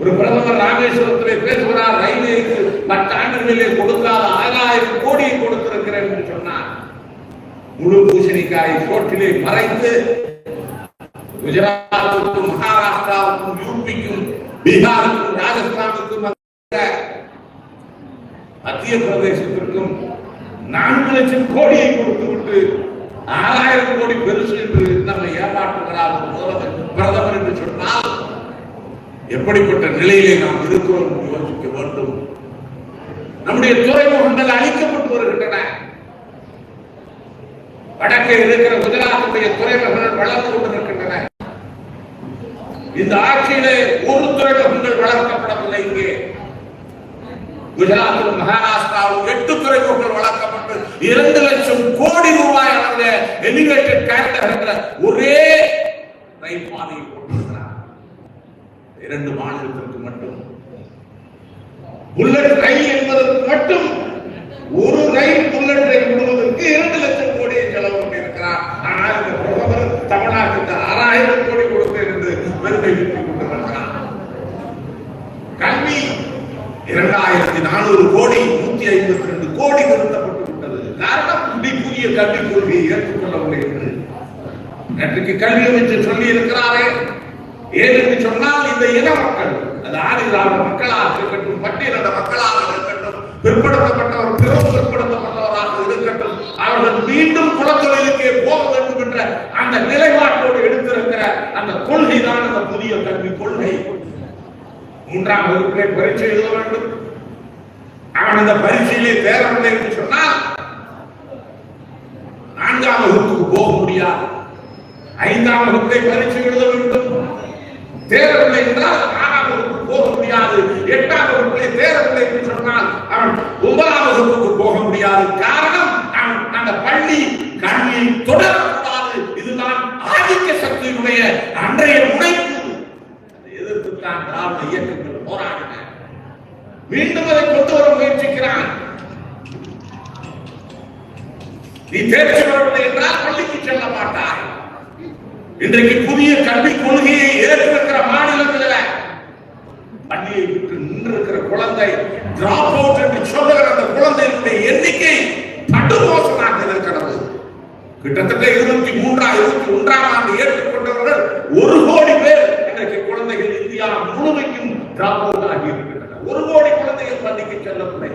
ஒரு பிரதமர் ராமேஸ்வரத்திலே பேசுகிறார் ரயில்வேக்கு பத்தாண்டுகளிலே கொடுக்காத ஆறாயிரம் கோடியை கொடுத்திருக்கிறேன் என்று சொன்னார். முழு பூசணிக்காய் சோற்றிலே மறைத்து குஜராத்துக்கும் மகாராஷ்டிராவுக்கும் யூபிக்கும் பீகாருக்கும் ராஜஸ்தானுக்கும் மத்திய பிரதேசத்திற்கும் நான்கு லட்சம் கோடியை கொடுத்து விட்டு ஆறாயிரம் கோடி பெருசு என்று நம்மை ஏமாற்றுகிறார் ஒரு முதல்வர் பிரதமர் என்று சொன்னால் எப்படிப்பட்ட நிலையிலே நாம் இருக்கிறோம் யோசிக்க வேண்டும். நம்முடைய துறைமுகங்கள் அழிக்கப்பட்டு வருகின்றன. வடக்கே இருக்கிற குஜராத்துடைய துறைமுகங்கள் வளர்ந்து கொண்டிருக்கின்றன. இந்த ஆட்சியிலே ஒரு துறைமுகங்கள் வளர்க்கப்படவில்லை இங்கே. குஜராத்திலும் மகாராஷ்டிராவும் எட்டு துறைமுகங்கள் வளர்க்கப்பட்டு இரண்டு லட்சம் கோடி ரூபாய் அளவில் எலிவேட்டட் கேரக்டர் என்ற ஒரே ரயில் பாதையை போட்டிருக்கிறார் இரண்டு மாநிலத்திற்கு மட்டும். புல்லட் ரயில் என்பதற்கு மட்டும். ஒரு ரயில் புல்லட் ரயில் விடுவதற்கு இரண்டு லட்சம் கோடியை செலவு பண்ணியிருக்கிறார். ஆனால் இந்த பிரதமர் தமிழ்நாட்டுக்கு ஆறாயிரம் கோடி கொடுத்தேன் என்று வெறுமை பெற்றுக் கொண்டிருக்கிறார். கல்வி இரண்டாயிரத்தி நானூறு கோடி நூத்தி ஐம்பத்தி ரெண்டு கோடி நிறுத்தப்பட்டு விட்டது. காரணம் இப்படி புதிய கல்விக் கொள்கையை ஏற்றுக்கொள்ளவில்லை என்று நேற்றுக்கு கல்வி அமைச்சர் சொல்லி இருக்கிறாரே ஏனென்று சொன்னால் இந்த இன மக்கள் அது ஆதிதிராவிட மக்களாக இருக்கட்டும் பட்டியலிட மக்களாக இருக்கட்டும் பிற்படுத்தப்பட்டவர் பிறகு பிற்படுத்தப்பட்டவராக இருக்கட்டும் அவர்கள் மீண்டும் குலத்தொழிலுக்கே போக வேண்டும் என்ற அந்த நிலைப்பாட்டோடு எடுத்திருக்கிற அந்த கொள்கை தான் அந்த புதிய கல்வி கொள்கை. மூன்றாம் வகுப்பிலே பரீட்சை எழுத வேண்டும். அவன் அந்த பரீட்சையிலே தேரவில்லை என்று சொன்னால் நான்காம் வகுப்புக்கு போக முடியாது. ஐந்தாம் வகுப்பிலே பரீட்சை எழுத வேண்டும். தேரவில்லை என்றால் ஆறாம் வகுப்புக்கு போக முடியாது. எட்டாம் வகுப்பிலே தேரவில்லை என்று சொன்னால் அவன் ஒன்பதாம் வகுப்புக்கு போக முடியாது. காரணம் அவன் அந்த பள்ளி கல்வியை தொடரக்கூடாது. இதுதான் ஆதிக்க சக்தியினுடைய அன்றைய முனைப்பு. அதை எதிர்த்துத்தான் திராவிட இயக்கங்கள் போராடின. மீண்டும் அதை கொண்டு வர முயற்சிக்கிறான். நீ தேர்ச்சி பெறவில்லை என்றால் பள்ளிக்கு செல்ல மாட்டாய். இன்றைக்கு புதிய கல்விக் கொள்கையை இருக்கிற குழந்தை டிராப் அவுட் என்று சொல்லுகிற அந்த குழந்தையினுடைய எண்ணிக்கை படுமோசமாக இருக்கிறது. கிட்டத்தட்ட இருபத்தி மூன்றாம் இருபத்தி ஒன்றாம் ஆண்டு ஏற்றுக்கொண்டவர்கள் ஒரு கோடி பேர் இன்றைக்கு குழந்தைகள் இந்தியா முழுமைக்கும் டிராப் அவுட் ஆகி இருக்கின்றனர். ஒரு கோடி குழந்தைகள் பள்ளிக்கு செல்லவில்லை